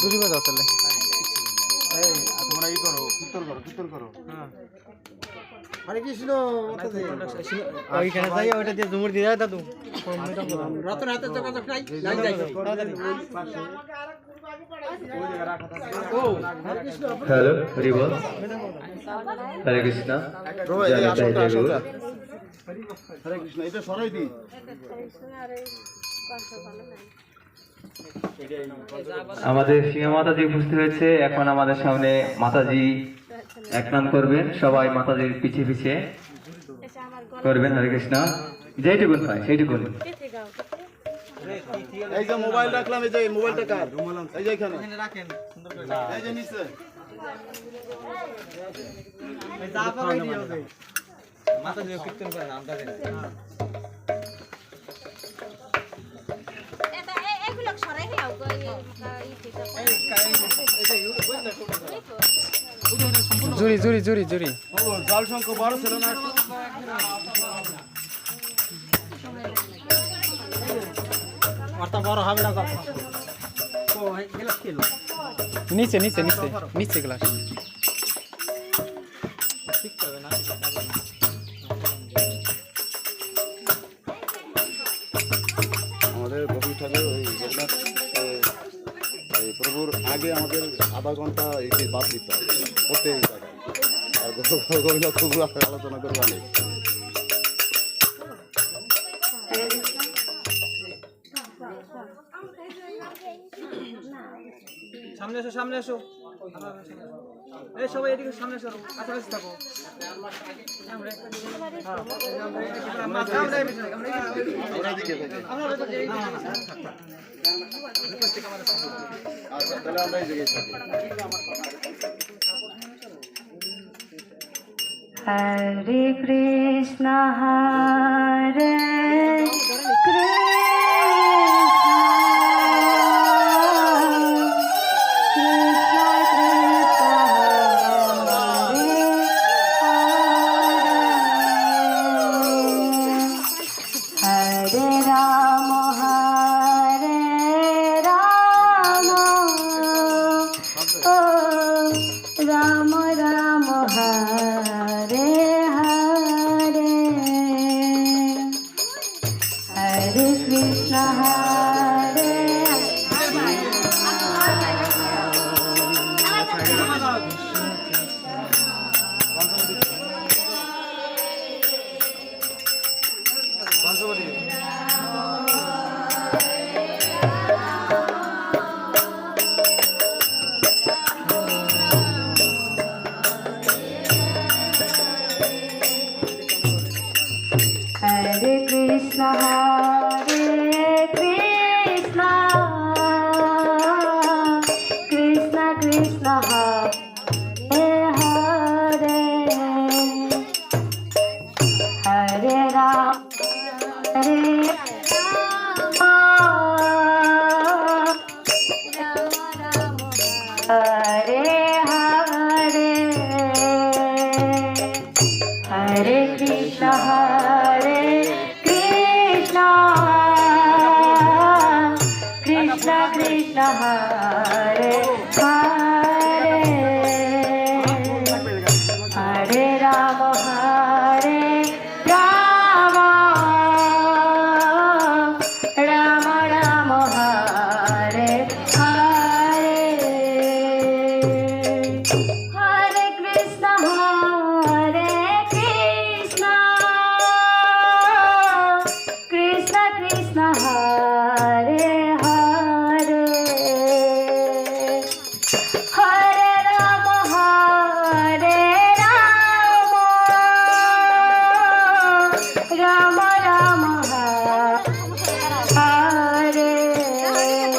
দূরি বাজাও তাহলে। এই তোমরা ই করো কীর্তন করো কীর্তন করো। হরে কৃষ্ণ ওইখানে যাই ওইটা দিয়ে ঝুমুর দিয়ে দাদু। রতন হাতে যোগাযোগ নাই? নাই যাই। হ্যালো হরিবল হরে কৃষ্ণ। হরে কৃষ্ণ এটা সরাই দি আমাদের সিংহ মাতাজি উপস্থিত হয়েছে। এখন আমাদের সামনে মাতাজি এক নাম করবেন। সবাই মাতাজির পিছে পিছে করবেন। হরে কৃষ্ণ। যেইটুকুন হয় সেইটুকুন এই যে মোবাইল রাখলাম এই যে মোবাইলটা কার? এই যে এখানে। এই যে নিচে। এটা জুরি জুরি জুরি জুরি জল সংখ্যা বড় ছিল না একটু? নিচে নিচে নিচে নিচে গ্লাস আগে আমাদের আধা ঘণ্টা এটি বাদ দিতে হবে। প্রত্যেক জায়গায় প্রভু আলোচনা করব অনেক। সামনে এসো সামনে এসো। এই সবাই এদিকে সামনে এসো। কাছাকাছি থাকো। হরে কৃষ্ণ হরে হরে রাম রাম হরে হরে Yeah.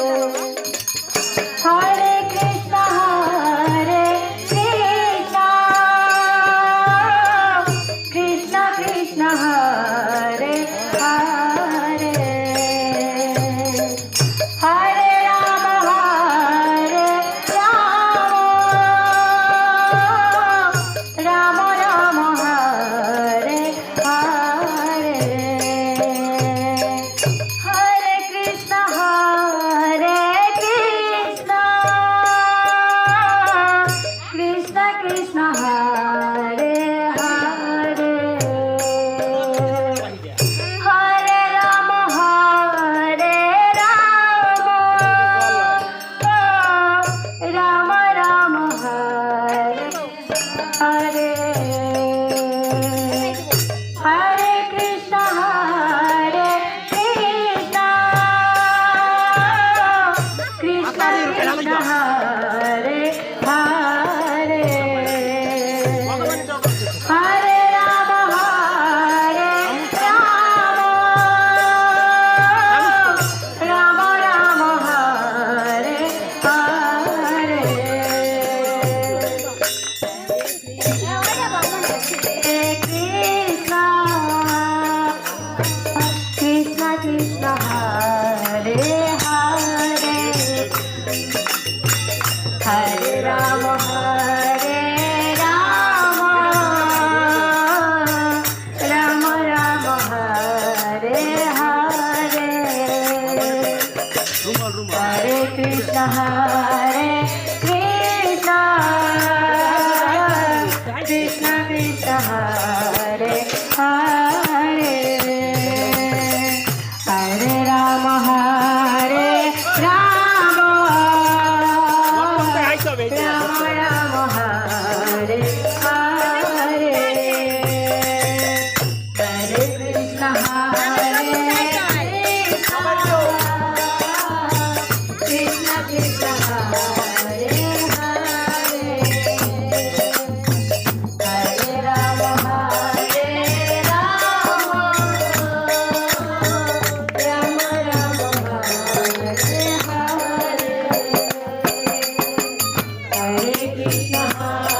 Oh.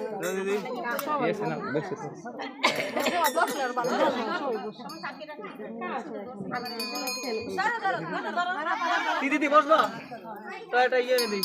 দিদি দিদি বসবা তো এটা ইয়ে দিই